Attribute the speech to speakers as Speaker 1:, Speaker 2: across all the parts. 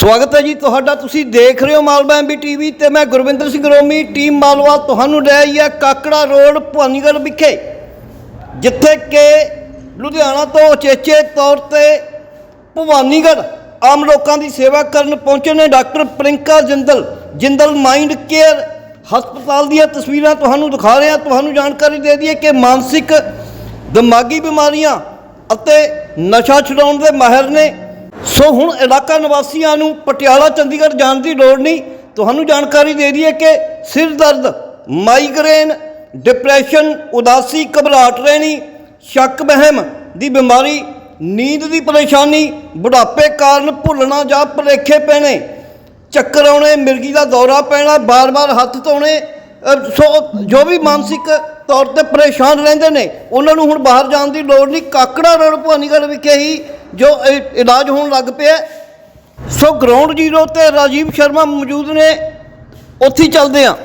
Speaker 1: ਸਵਾਗਤ ਹੈ ਜੀ ਤੁਹਾਡਾ। ਤੁਸੀਂ ਦੇਖ ਰਹੇ ਹੋ ਮਾਲਵਾ ਐਮਬੀ ਟੀਵੀ ਤੇ ਮੈਂ ਗੁਰਵਿੰਦਰ ਸਿੰਘ ਰੋਮੀ। ਟੀਮ ਮਾਲਵਾ ਤੁਹਾਨੂੰ ਲੈ ਆਈ ਹੈ ਕਾਕੜਾ ਰੋਡ, ਭਵਾਨੀਗੜ੍ਹ ਵਿਖੇ, ਜਿੱਥੇ ਕਿ ਲੁਧਿਆਣਾ ਤੋਂ ਉਚੇਚੇ ਤੌਰ ਤੇ ਭਵਾਨੀਗੜ੍ਹ ਆਮ ਲੋਕਾਂ ਦੀ ਸੇਵਾ ਕਰਨ ਪਹੁੰਚੇ ਨੇ doctor Prinka Jindal. Jindal mind care ਹਸਪਤਾਲ ਦੀਆਂ ਤਸਵੀਰਾਂ ਤੁਹਾਨੂੰ ਦਿਖਾ ਰਹੇ। ਹਾਂ ਤੁਹਾਨੂੰ ਜਾਣਕਾਰੀ ਦੇ ਦਈਏ ਕਿ ਮਾਨਸਿਕ ਦਿਮਾਗੀ ਬਿਮਾਰੀਆਂ ਅਤੇ ਨਸ਼ਾ ਛੁਡਾਉਣ ਦੇ ਮਾਹਿਰ ਨੇ ਸੋ ਹੁਣ ਇਲਾਕਾ ਨਿਵਾਸੀਆਂ ਨੂੰ ਪਟਿਆਲਾ, ਚੰਡੀਗੜ੍ਹ ਜਾਣ ਦੀ ਲੋੜ ਨਹੀਂ। ਤੁਹਾਨੂੰ ਜਾਣਕਾਰੀ ਦੇ ਦਈਏ ਕਿ ਸਿਰ ਦਰਦ, ਮਾਈਗ੍ਰੇਨ, ਡਿਪਰੈਸ਼ਨ, ਉਦਾਸੀ, ਘਬਰਾਹਟ ਰਹਿਣੀ, ਸ਼ੱਕ, ਵਹਿਮ ਦੀ ਬਿਮਾਰੀ, ਨੀਂਦ ਦੀ ਪਰੇਸ਼ਾਨੀ, ਬੁਢਾਪੇ ਕਾਰਨ ਭੁੱਲਣਾ ਜਾਂ ਭੁਲੇਖੇ ਪੈਣੇ, ਚੱਕਰ ਆਉਣੇ, ਮਿਰਗੀ ਦਾ ਦੌਰਾ ਪੈਣਾ, ਬਾਰ-ਬਾਰ ਹੱਥ ਧੋਣੇ ਸੋ ਜੋ ਵੀ ਮਾਨਸਿਕ ਤੌਰ ਤੇ ਪਰੇਸ਼ਾਨ ਰਹਿੰਦੇ ਨੇ, ਉਹਨਾਂ ਨੂੰ ਹੁਣ ਬਾਹਰ ਜਾਣ ਦੀ ਲੋੜ ਨਹੀਂ। ਕਾਕੜਾ ਰੋਡ, ਭਵਾਨੀਗੜ੍ਹ ਵਿਖੇ ਹੀ ਜੋ ਇਲਾਜ ਹੋਣ ਲੱਗ ਪਿਆ। ਸੋ ਗਰਾਊਂਡ ਜ਼ੀਰੋ ਤੇ ਰਾਜੀਵ ਸ਼ਰਮਾ ਮੌਜੂਦ ਨੇ। ਉੱਥੇ ਚੱਲਦੇ ਆ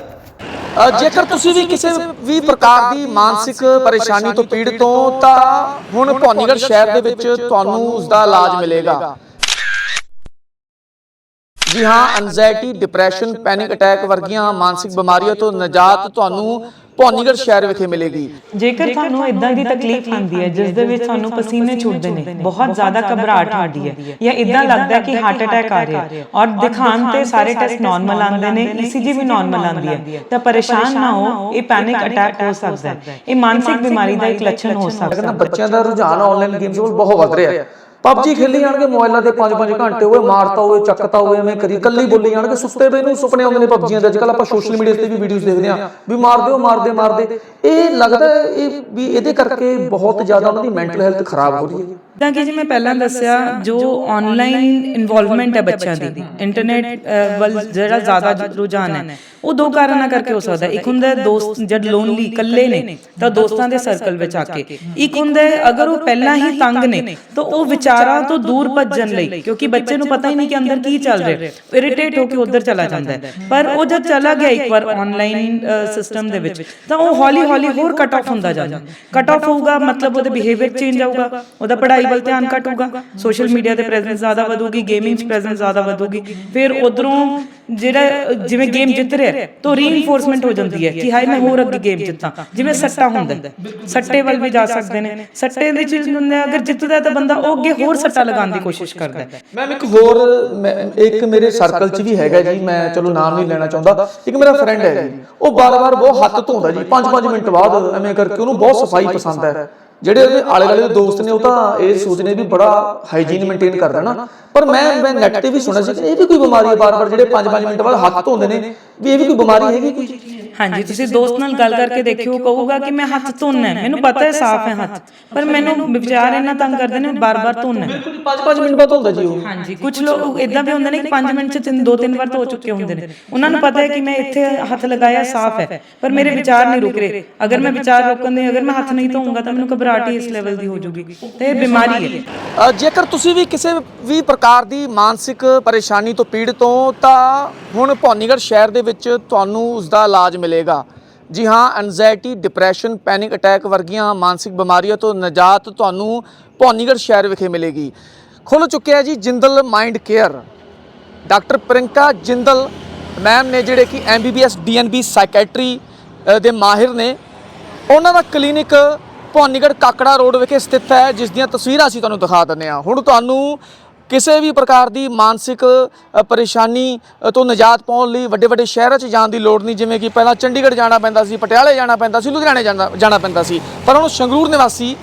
Speaker 2: ਜੇਕਰ ਤੁਸੀਂ ਵੀ ਕਿਸੇ ਵੀ ਪ੍ਰਕਾਰ ਦੀ ਮਾਨਸਿਕ ਪਰੇਸ਼ਾਨੀ ਤੋਂ ਪੀੜਤ ਹੋ, ਤਾਂ ਹੁਣ ਭਵਾਨੀਗੜ੍ਹ ਸ਼ਹਿਰ ਦੇ ਵਿੱਚ ਤੁਹਾਨੂੰ ਉਸ ਦਾ ਇਲਾਜ ਮਿਲੇਗਾ। ਜੀ ਹਾਂ ਐਂਜ਼ਾਇਟੀ ਡਿਪਰੈਸ਼ਨ ਪੈਨਿਕ ਅਟੈਕ ਵਰਗੀਆਂ ਮਾਨਸਿਕ ਬਿਮਾਰੀਆਂ ਤੋਂ ਨਿਜਾਤ ਤੁਹਾਨੂੰ ਭਵਾਨੀਗੜ੍ਹ ਸ਼ਹਿਰ ਵਿਖੇ ਮਿਲੇਗੀ।
Speaker 3: ਜੇਕਰ ਤੁਹਾਨੂੰ ਇਦਾਂ ਦੀ ਤਕਲੀਫ ਆਉਂਦੀ ਹੈ ਜਿਸ ਦੇ ਵਿੱਚ ਤੁਹਾਨੂੰ ਪਸੀਨੇ ਛੁੱਟਦੇ ਨੇ ਬਹੁਤ ਜ਼ਿਆਦਾ ਘਬਰਾਹਟ ਹੁੰਦੀ ਹੈ ਜਾਂ ਇਦਾਂ ਲੱਗਦਾ ਹੈ ਕਿ ਹਾਰਟ ਅਟੈਕ ਆ ਰਿਹਾ ਹੈ ਔਰ ਦਿਖਾਣ ਤੇ ਸਾਰੇ ਟੈਸਟ ਨਾਰਮਲ ਆਉਂਦੇ ਨੇ ਈਸੀਜੀ ਵੀ ਨਾਰਮਲ ਆਉਂਦੀ ਹੈ। ਤਾਂ ਪਰੇਸ਼ਾਨ ਨਾ ਹੋ ਇਹ ਪੈਨਿਕ ਅਟੈਕ ਹੋ ਸਕਦਾ ਹੈ। ਇਹ ਮਾਨਸਿਕ ਬਿਮਾਰੀ ਦਾ ਇੱਕ ਲੱਛਣ ਹੋ ਸਕਦਾ ਹੈ।
Speaker 2: ਬੱਚਿਆਂ ਦਾ ਰੁਝਾਨ ਆਨਲਾਈਨ ਗੇਮਸ ਵੱਲ ਬਹੁਤ ਵੱਧ ਰਿਹਾ। ਹੈ ਪਬਜੀ ਖੇਲੀ ਜਾਣਗੇ ਮੋਬਾਈਲਾਂ ਤੇ 5-5 ਘੰਟੇ ਹੋਏ ਮਾਰਤਾ ਹੋਏ ਚੱਕਤਾ ਹੋਏ ਐਵੇਂ ਕਰੀ ਕੱਲੀ ਬੋਲੀ ਜਾਣਗੇ ਸੁੱਤੇ ਪਏ ਨੂੰ ਸੁਪਨੇ ਆਉਂਦੇ ਨੇ ਪਬਜੀਆਂ ਦੇ ਅੱਜਕੱਲ ਆਪਾਂ ਸੋਸ਼ਲ ਮੀਡੀਆ ਤੇ ਵੀ ਵੀਡੀਓਜ਼ ਦੇਖਦੇ ਆ ਵੀ ਮਾਰ ਦਿਓ ਮਾਰਦੇ ਮਾਰਦੇ। ਇਹ ਲੱਗਦਾ ਹੈ ਇਹ ਵੀ ਇਹਦੇ ਕਰਕੇ ਬਹੁਤ ਜ਼ਿਆਦਾ ਉਹਨਾਂ ਦੀ ਮੈਂਟਲ ਹੈਲਥ ਖਰਾਬ ਹੋ ਰਹੀ ਹੈ
Speaker 3: ਤਾਂ ਕਿ ਜਿਵੇਂ ਪਹਿਲਾਂ ਦੱਸਿਆ, ਜੋ ਆਨਲਾਈਨ ਇਨਵੋਲਵਮੈਂਟ ਹੈ ਬੱਚਿਆਂ ਦੀ ਇੰਟਰਨੈਟ ਵੱਲ ਜਿਹੜਾ ਜ਼ਿਆਦਾ ਰੁਝਾਨ ਹੈ, ਉਹ ਦੋ ਕਾਰਨਾਂ ਕਰਕੇ ਹੋ ਸਕਦਾ ਇੱਕ ਹੁੰਦਾ ਦੋਸਤ ਜਦ ਲੋਨਲੀ ਇਕੱਲੇ ਨੇ, ਤਾਂ ਦੋਸਤਾਂ ਦੇ ਸਰਕਲ ਵਿੱਚ ਆ ਕੇ। ਇੱਕ ਹੁੰਦਾ ਅਗਰ ਉਹ ਪਹਿਲਾਂ ਹੀ ਤੰਗ ਨੇ, ਤਾਂ ਉਹ ਵਿਚਾਰਾਂ ਤੋਂ ਦੂਰ ਭੱਜਣ ਲਈ, ਕਿਉਂਕਿ ਬੱਚੇ ਨੂੰ ਪਤਾ ਹੀ ਨਹੀਂ ਕਿ ਅੰਦਰ ਕੀ ਚੱਲ ਰਿਹਾ ਇਰੀਟੇਟ ਹੋ ਕੇ ਉਧਰ ਚਲਾ ਜਾਂਦਾ ਹੈ। ਪਰ ਉਹ ਜਦ ਚਲਾ ਗਿਆ ਇੱਕ ਵਾਰ ਆਨਲਾਈਨ ਸਿਸਟਮ ਦੇ ਵਿੱਚ, ਤਾਂ ਉਹ ਹੌਲੀ ਹੌਲੀ ਹੋਰ ਕੱਟ ਆਫ ਹੁੰਦਾ ਜਾਂਦਾ ਕੱਟ ਆਫ ਹੋਊਗਾ, ਮਤਲਬ ਉਹਦੇ ਬਿਹੇਵੀਅਰ ਚੇਂਜ ਆਊਗਾ, ਉਹਦਾ ਪੜ੍ਹਾਈ ਵੱਲ ਧਿਆਨ ਘਟੂਗਾ ਸੋਸ਼ਲ ਮੀਡੀਆ ਤੇ ਪ੍ਰੈਜ਼ੈਂਸ ਜ਼ਿਆਦਾ ਵਧੂਗੀ ਗੇਮਿੰਗ 'ਚ ਪ੍ਰੈਜ਼ੈਂਸ ਜ਼ਿਆਦਾ ਵਧੂਗੀ। ਫਿਰ ਉਧਰੋਂ ਜਿਹੜਾ ਜਿਵੇਂ ਗੇਮ ਜਿੱਤ ਰਿਹਾ ਤਾਂ ਰੀਇਨਫੋਰਸਮੈਂਟ ਹੋ ਜਾਂਦੀ ਹੈ ਕਿ ਹਾਏ ਮੈਂ ਹੋਰ ਅੱਗੇ ਗੇਮ ਜਿੱਤਾਂ। ਜਿਵੇਂ ਸੱਟਾ ਹੁੰਦਾ। ਸੱਟੇ ਵੱਲ ਵੀ ਜਾ ਸਕਦੇ ਨੇ। ਸੱਟੇ ਦੇ ਚੀਜ਼ ਹੁੰਦਾ ਅਗਰ ਜਿੱਤਦਾ ਤਾਂ ਬੰਦਾ ਉਹ ਅੱਗੇ ਹੋਰ ਸੱਟਾ ਲਗਾਉਣ ਦੀ ਕੋਸ਼ਿਸ਼ ਕਰਦਾ ਹੈ।
Speaker 2: ਮੈਮ ਇੱਕ ਹੋਰ ਇੱਕ ਮੇਰੇ ਸਰਕਲ 'ਚ ਵੀ ਹੈਗਾ ਜੀ ਮੈਂ ਚਲੋ ਨਾਮ ਨਹੀਂ ਲੈਣਾ ਚਾਹੁੰਦਾ। ਇੱਕ ਮੇਰਾ ਫਰੈਂਡ ਹੈ ਜੀ। ਉਹ ਬਾਰ-ਬਾਰ ਬਹੁਤ ਹੱਥ ਧੋਂਦਾ ਜੀ 5-5 ਮਿੰਟ ਬਾਅਦ ਐਵੇਂ ਕਰਕੇ ਉਹਨੂੰ ਬਹੁਤ ਸਫ਼ਾਈ ਪਸੰਦ ਹੈ ਜਿਹੜੇ ਉਹਦੇ ਆਲੇ ਦੁਆਲੇ ਦੇ ਦੋਸਤ ਨੇ, ਉਹ ਤਾਂ ਇਹ ਸੋਚਦੇ ਵੀ ਬੜਾ ਹਾਈਜੀਨ ਮੇਨਟੇਨ ਕਰਦਾ ਨਾ ਪਰ ਮੈਂ ਮੈਂ ਨੈਟ ਤੇ ਵੀ ਸੁਣਿਆ ਸੀ ਕਿ ਇਹ ਵੀ ਕੋਈ ਬਿਮਾਰੀ ਹੈ ਬਾਰ-ਬਾਰ, ਜਿਹੜੇ 5-5 ਮਿੰਟ ਬਾਅਦ ਹੱਥ ਧੋਂਦੇ ਨੇ, ਵੀ ਇਹ ਵੀ ਕੋਈ ਬਿਮਾਰੀ ਹੈਗੀ ਕੋਈ?
Speaker 3: ਹਾਂਜੀ ਤੁਸੀਂ ਦੋਸਤ ਨਾਲ ਗੱਲ ਕਰਕੇ ਦੇਖਿਓ ਕਹੂਗਾ ਕਿ ਮੈਂ ਹੱਥ ਧੋਣਾ ਹੈ। ਮੈਨੂੰ ਪਤਾ ਹੈ ਸਾਫ਼ ਹੈ ਹੱਥ। ਪਰ ਮੈਨੂੰ ਵਿਚਾਰ ਇਹਨਾਂ ਤੰਗ ਕਰਦੇ ਨੇ ਬਾਰ-ਬਾਰ ਧੋਣਾ ਹੈ।
Speaker 2: 5-5 ਮਿੰਟ ਬਾਅਦ ਧੋਂਦਾ ਜੀ ਉਹ।
Speaker 3: ਹਾਂਜੀ ਕੁਝ ਲੋਕ ਇਦਾਂ ਵੀ ਹੁੰਦੇ ਨੇ ਕਿ 5 ਮਿੰਟ ਚ ਤਿੰਨ ਦੋ ਤਿੰਨ ਵਾਰ ਧੋ ਚੁੱਕੇ ਹੁੰਦੇ ਨੇ। ਉਹਨਾਂ ਨੂੰ ਪਤਾ ਹੈ ਕਿ ਮੈਂ ਇੱਥੇ ਹੱਥ ਲਗਾਇਆ ਸਾਫ਼ ਹੈ ਪਰ ਮੇਰੇ ਵਿਚਾਰ ਨਹੀਂ ਰੁਕ ਰਹੇ। ਅਗਰ ਮੈਂ ਵਿਚਾਰ ਰੋਕਣ ਦੇ ਅਗਰ ਮੈਂ ਹੱਥ ਨਹੀਂ ਧੋਊਂਗਾ ਤਾਂ ਮੈਨੂੰ ਘਬਰਾਹਟ ਇਸ ਲੈਵਲ ਦੀ ਹੋ ਜਾਊਗੀ ਤੇ ਇਹ ਬਿਮਾਰੀ ਹੈ
Speaker 2: ਅ, ਜੇਕਰ ਤੁਸੀਂ ਵੀ ਕਿਸੇ ਵੀ ਪ੍ਰਕਾਰ ਦੀ ਮਾਨਸਿਕ ਪਰੇਸ਼ਾਨੀ ਤੋਂ ਪੀੜਤ ਹੋ ਤਾਂ ਹੁਣ ਭਵਾਨੀਗੜ੍ਹ ਸ਼ਹਿਰ ਦੇ ਵਿੱਚ ਤੁਹਾਨੂੰ ਉਸ ਦਾ ਇਲਾਜ ਮਿਲੇਗਾ। ਜੀ ਹਾਂ ਐਂਜ਼ਾਇਟੀ ਡਿਪਰੈਸ਼ਨ ਪੈਨਿਕ ਅਟੈਕ ਵਰਗੀਆਂ ਮਾਨਸਿਕ ਬਿਮਾਰੀਆਂ ਤੋਂ ਨਿਜਾਤ ਤੁਹਾਨੂੰ ਭਵਾਨੀਗੜ੍ਹ ਸ਼ਹਿਰ ਵਿਖੇ ਮਿਲੇਗੀ। ਖੁੱਲ ਚੁੱਕਿਆ ਜੀ Jindal mind care. Doctor Prinka Jindal ma'am ਨੇ ਜਿਹੜੇ ਕਿ ਐਮਬੀਬੀਐਸ ਡੀਐਨਬੀ ਸਾਈਕੈਟਰੀ ਦੇ ਮਾਹਿਰ ਨੇ, ਉਹਨਾਂ ਦਾ ਕਲੀਨਿਕ ਭਵਾਨੀਗੜ੍ਹ ਕਾਕੜਾ ਰੋਡ ਵਿਖੇ ਸਥਿਤ ਹੈ, ਜਿਸ ਦੀਆਂ ਤਸਵੀਰਾਂ ਅਸੀਂ ਤੁਹਾਨੂੰ ਦਿਖਾ ਦਿੰਦੇ ਹਾਂ। ਹੁਣ ਤੁਹਾਨੂੰ ਕਿਸੇ ਵੀ ਪ੍ਰਕਾਰ ਦੀ ਮਾਨਸਿਕ ਅ, ਪਰੇਸ਼ਾਨੀ ਅ, ਤੋਂ ਨਿਜਾਤ ਪਾਉਣ ਲਈ ਵੱਡੇ ਵੱਡੇ ਸ਼ਹਿਰਾਂ 'ਚ ਜਾਣ ਦੀ ਲੋੜ ਨਹੀਂ। ਜਿਵੇਂ ਕਿ ਪਹਿਲਾਂ ਚੰਡੀਗੜ੍ਹ ਜਾਣਾ ਪੈਂਦਾ ਸੀ ਪਟਿਆਲੇ ਜਾਣਾ ਪੈਂਦਾ ਸੀ ਲੁਧਿਆਣੇ ਜਾਣਾ ਜਾਣਾ ਪੈਂਦਾ ਸੀ। ਪਰ ਹੁਣ ਸੰਗਰੂਰ ਨਿਵਾਸੀ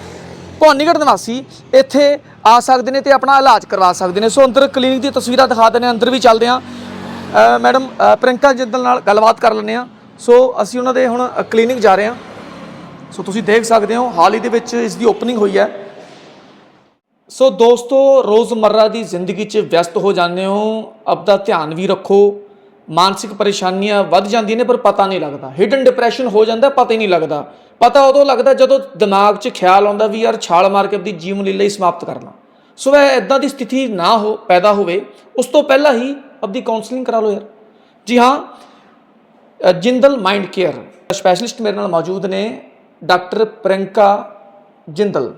Speaker 2: ਭਵਾਨੀਗੜ੍ਹ ਨਿਵਾਸੀ ਇੱਥੇ ਆ ਸਕਦੇ ਨੇ ਤੇ ਆਪਣਾ ਇਲਾਜ ਕਰਵਾ ਸਕਦੇ ਨੇ। ਸੋ ਅੰਦਰ ਕਲੀਨਿਕ ਦੀਆਂ ਤਸਵੀਰਾਂ ਦਿਖਾ ਦਿੰਦੇ ਹਾਂ ਅੰਦਰ ਵੀ ਚੱਲਦੇ ਹਾਂ। ਅ, ਮੈਡਮ ਅ, ਪ੍ਰਿੰਕਾ ਜਿੰਦਲ ਨਾਲ ਗੱਲਬਾਤ ਕਰ ਲੈਂਦੇ ਹਾਂ। ਸੋ ਅਸੀਂ ਉਹਨਾਂ ਦੇ ਹੁਣ ਕਲੀਨਿਕ ਜਾ ਰਹੇ ਹਾਂ। ਸੋ ਤੁਸੀਂ ਦੇਖ ਸਕਦੇ ਹੋ ਹਾਲ ਹੀ ਦੇ ਵਿੱਚ ਇਸ ਦੀ ਓਪਨਿੰਗ ਹੋਈ ਹੈ। ਸੋ ਦੋਸਤੋ, ਰੋਜ਼ਮਰਰਾ ਦੀ ਜ਼ਿੰਦਗੀ 'ਚ ਵਿਅਸਤ ਹੋ ਜਾਂਦੇ ਹੋ। ਆਪਦਾ ਧਿਆਨ ਵੀ ਰੱਖੋ। ਮਾਨਸਿਕ ਪਰੇਸ਼ਾਨੀਆਂ ਵੱਧ ਜਾਂਦੀਆਂ ਨੇ, ਪਰ ਪਤਾ ਨਹੀਂ ਲੱਗਦਾ। ਹਿਡਨ ਡਿਪਰੈਸ਼ਨ ਹੋ ਜਾਂਦਾ, ਪਤਾ ਹੀ ਨਹੀਂ ਲੱਗਦਾ। ਪਤਾ ਉਦੋਂ ਲੱਗਦਾ ਜਦੋਂ ਦਿਮਾਗ 'ਚ ਖਿਆਲ ਆਉਂਦਾ ਵੀ ਯਾਰ ਛਾਲ ਮਾਰ ਕੇ ਆਪਣੀ ਜੀਵਨ ਲੀਲਾ ਹੀ ਸਮਾਪਤ ਕਰਨਾ। ਸੋ ਇਹ ਇਦਾਂ ਦੀ ਸਥਿਤੀ ਨਾ ਹੋ, ਪੈਦਾ ਹੋਵੇ, ਉਸ ਤੋਂ ਪਹਿਲਾਂ ਹੀ ਆਪਦੀ ਕਾਉਂਸਲਿੰਗ ਕਰਾ ਲਓ ਯਾਰ। ਜੀ ਹਾਂ ਜਿੰਦਲ ਮਾਈਂਡ ਕੇਅਰ। ਸਪੈਸ਼ਲਿਸਟ ਮੇਰੇ ਨਾਲ ਮੌਜੂਦ ਨੇ, ਡਾਕਟਰ ਪ੍ਰਿੰਕਾ ਜਿੰਦਲ।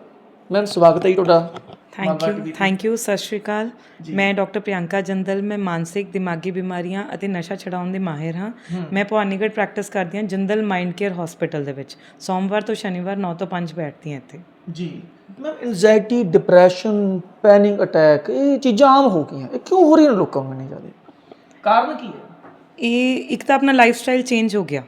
Speaker 2: ਮੈਮ, ਸਵਾਗਤ ਹੈ ਜੀ ਤੁਹਾਡਾ।
Speaker 3: ਥੈਂਕ ਯੂ ਥੈਂਕ ਯੂ ਸਤਿ ਸ਼੍ਰੀ ਅਕਾਲ। ਮੈਂ ਡਾਕਟਰ ਪ੍ਰਿਯੰਕਾ ਜੰਦਲ ਮੈਂ ਮਾਨਸਿਕ ਦਿਮਾਗੀ ਬਿਮਾਰੀਆਂ ਅਤੇ ਨਸ਼ਾ ਛਡਾਉਣ ਦੇ ਮਾਹਿਰ ਹਾਂ। ਮੈਂ ਭਵਾਨੀਗੜ੍ਹ ਪ੍ਰੈਕਟਿਸ ਕਰਦੀ ਹਾਂ ਜੰਦਲ ਮਾਈਂਡ ਕੇਅਰ ਹਸਪੀਟਲ ਦੇ ਵਿੱਚ। ਸੋਮਵਾਰ ਤੋਂ ਸ਼ਨੀਵਾਰ 9 ਤੋਂ 5 ਬੈਠਦੀ ਹਾਂ ਇੱਥੇ।
Speaker 2: ਜੀ। Ma'am anxiety depression panic attack ਇਹ ਚੀਜ਼ਾਂ ਆਮ ਹੋ ਗਈਆਂ। ਇਹ ਕਿਉਂ ਹੋ ਰਹੀਆਂ ਲੋਕਾਂ ਨੂੰ ਇੰਨੀ ਜ਼ਿਆਦਾ? ਕਾਰਨ ਕੀ ਹੈ?
Speaker 3: ਇਹ ਇੱਕ ਤਾਂ ਆਪਣਾ ਲਾਈਫ ਸਟਾਈਲ ਚੇਂਜ ਹੋ ਗਿਆ।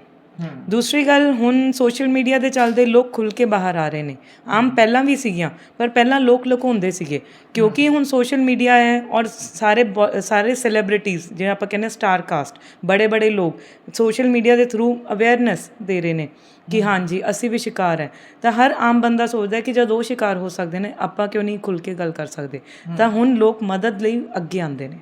Speaker 3: ਦੂਸਰੀ ਗੱਲ ਹੁਣ ਸੋਸ਼ਲ ਮੀਡੀਆ ਦੇ ਚੱਲਦੇ ਲੋਕ ਖੁੱਲ ਕੇ ਬਾਹਰ ਆ ਰਹੇ ਨੇ। ਆਮ ਪਹਿਲਾਂ ਵੀ ਸੀਗੀਆਂ ਪਰ ਪਹਿਲਾਂ ਲੋਕ ਲੁਕਾਉਂਦੇ ਸੀਗੇ। ਕਿਉਂਕਿ ਹੁਣ ਸੋਸ਼ਲ ਮੀਡੀਆ ਹੈ ਔਰ ਸਾਰੇ ਸਾਰੇ ਸੈਲੀਬ੍ਰਿਟੀਜ਼ ਜਿਹੜੇ ਆਪਾਂ ਕਹਿੰਦੇ ਸਟਾਰ ਕਾਸਟ ਬੜੇ ਬੜੇ ਲੋਕ ਸੋਸ਼ਲ ਮੀਡੀਆ ਦੇ ਥਰੂ ਅਵੇਅਰਨੈਸ ਦੇ ਰਹੇ ਨੇ ਕਿ ਹਾਂਜੀ ਅਸੀਂ ਵੀ ਸ਼ਿਕਾਰ ਹੈ। ਤਾਂ ਹਰ ਆਮ ਬੰਦਾ ਸੋਚਦਾ ਕਿ ਜਦ ਉਹ ਸ਼ਿਕਾਰ ਹੋ ਸਕਦੇ ਨੇ ਆਪਾਂ ਕਿਉਂ ਨਹੀਂ ਖੁੱਲ ਕੇ ਗੱਲ ਕਰ ਸਕਦੇ? ਤਾਂ ਹੁਣ ਲੋਕ ਮਦਦ ਲਈ ਅੱਗੇ ਆਉਂਦੇ ਨੇ।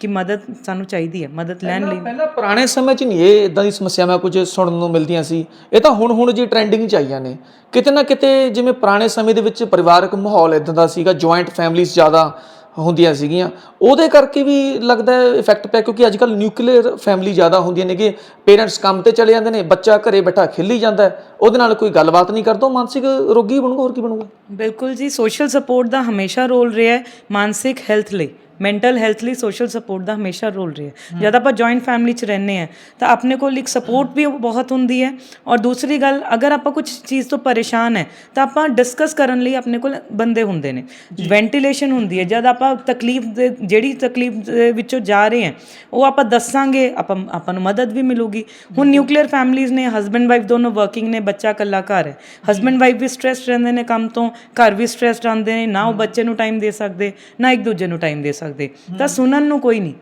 Speaker 3: ਕਿ ਮਦਦ ਸਾਨੂੰ ਚਾਹੀਦੀ ਹੈ ਮਦਦ ਲੈਣ ਲਈ।
Speaker 2: ਪਹਿਲਾਂ ਪੁਰਾਣੇ ਸਮੇਂ 'ਚ ਨਹੀਂ ਇਹ ਇਦਾਂ ਦੀ ਸਮੱਸਿਆਵਾਂ ਕੁਝ ਸੁਣਨ ਨੂੰ ਮਿਲਦੀਆਂ ਸੀ। ਇਹ ਤਾਂ ਹੁਣ ਹੁਣ ਜੀ ਟ੍ਰੈਂਡਿੰਗ 'ਚ ਆਈਆਂ ਨੇ। ਕਿਤੇ ਨਾ ਕਿਤੇ ਜਿਵੇਂ ਪੁਰਾਣੇ ਸਮੇਂ ਦੇ ਵਿੱਚ ਪਰਿਵਾਰਕ ਮਾਹੌਲ ਇਦਾਂ ਦਾ ਸੀਗਾ ਜੁਆਇੰਟ ਫੈਮਿਲੀਜ਼ ਜ਼ਿਆਦਾ ਹੁੰਦੀਆਂ ਸੀਗੀਆਂ। ਉਹਦੇ ਕਰਕੇ ਵੀ ਲੱਗਦਾ ਹੈ ਇਫੈਕਟ ਪਿਆ ਕਿਉਂਕਿ ਅੱਜ ਕੱਲ ਨਿਊਕਲੀਅਰ ਫੈਮਿਲੀ ਜ਼ਿਆਦਾ ਹੁੰਦੀਆਂ ਨੇ ਕਿ ਪੇਰੈਂਟਸ ਕੰਮ ਤੇ ਚਲੇ ਜਾਂਦੇ ਨੇ ਬੱਚਾ ਘਰੇ ਬੈਠਾ ਖੇਲੀ ਜਾਂਦਾ ਉਹਦੇ ਨਾਲ ਕੋਈ ਗੱਲਬਾਤ ਨਹੀਂ ਕਰਦਾ ਮਾਨਸਿਕ ਰੋਗੀ ਬਣੂਗਾ ਹੋਰ ਕੀ ਬਣੂਗਾ?
Speaker 3: ਬਿਲਕੁਲ ਜੀ ਸੋਸ਼ਲ ਸਪੋਰਟ ਦਾ ਹਮੇਸ਼ਾ ਰੋਲ ਰਿਹਾ ਹੈ ਮਾਨਸਿਕ ਹੈਲਥ ਲਈ। ਮੈਂਟਲ ਹੈਲਥ ਲਈ ਸੋਸ਼ਲ ਸਪੋਰਟ ਦਾ ਹਮੇਸ਼ਾ ਰੋਲ ਰਿਹਾ ਜਦ ਆਪਾਂ ਜੁਆਇੰਟ ਫੈਮਿਲੀ 'ਚ ਰਹਿੰਦੇ ਆ ਤਾਂ ਆਪਣੇ ਕੋਲ ਇੱਕ ਸਪੋਰਟ ਵੀ ਬਹੁਤ ਹੁੰਦੀ ਹੈ ਔਰ ਦੂਸਰੀ ਗੱਲ ਅਗਰ ਆਪਾਂ ਕੁਝ ਚੀਜ਼ ਤੋਂ ਪਰੇਸ਼ਾਨ ਹੈ ਤਾਂ ਆਪਾਂ ਡਿਸਕਸ ਕਰਨ ਲਈ ਆਪਣੇ ਕੋਲ ਬੰਦੇ ਹੁੰਦੇ ਨੇ। ਵੈਂਟੀਲੇਸ਼ਨ ਹੁੰਦੀ ਹੈ। ਜਦ ਆਪਾਂ ਤਕਲੀਫ ਦੇ ਜਿਹੜੀ ਤਕਲੀਫ ਵਿੱਚੋਂ ਜਾ ਰਹੇ ਹਾਂ ਉਹ ਆਪਾਂ ਦੱਸਾਂਗੇ ਆਪਾਂ ਆਪਾਂ ਨੂੰ ਮਦਦ ਵੀ ਮਿਲੂਗੀ। ਹੁਣ ਨਿਊਕਲੀਅਰ ਫੈਮਿਲੀਆਂ ਨੇ ਹਸਬੰਡ ਵਾਈਫ ਦੋਨੋਂ ਵਰਕਿੰਗ ਨੇ ਬੱਚਾ ਇਕੱਲਾ ਘਰ ਹੈ। ਹਸਬੰਡ ਵਾਈਫ ਵੀ ਸਟ੍ਰੈਸਡ ਰਹਿੰਦੇ ਨੇ ਕੰਮ ਤੋਂ ਘਰ ਵੀ ਸਟ੍ਰੈਸਡ ਆਉਂਦੇ ਨੇ ਨਾ ਉਹ ਬੱਚੇ ਨੂੰ ਟਾਈਮ ਦੇ ਸਕਦੇ ਨਾ ਇੱਕ ਦੂਜੇ ਨੂੰ ਟਾਈਮ ਦੇ ਸਕਦੇ। ਤਾਂ ਸੁਣਨ ਨੂੰ ਕੋਈ ਨਹੀਂ।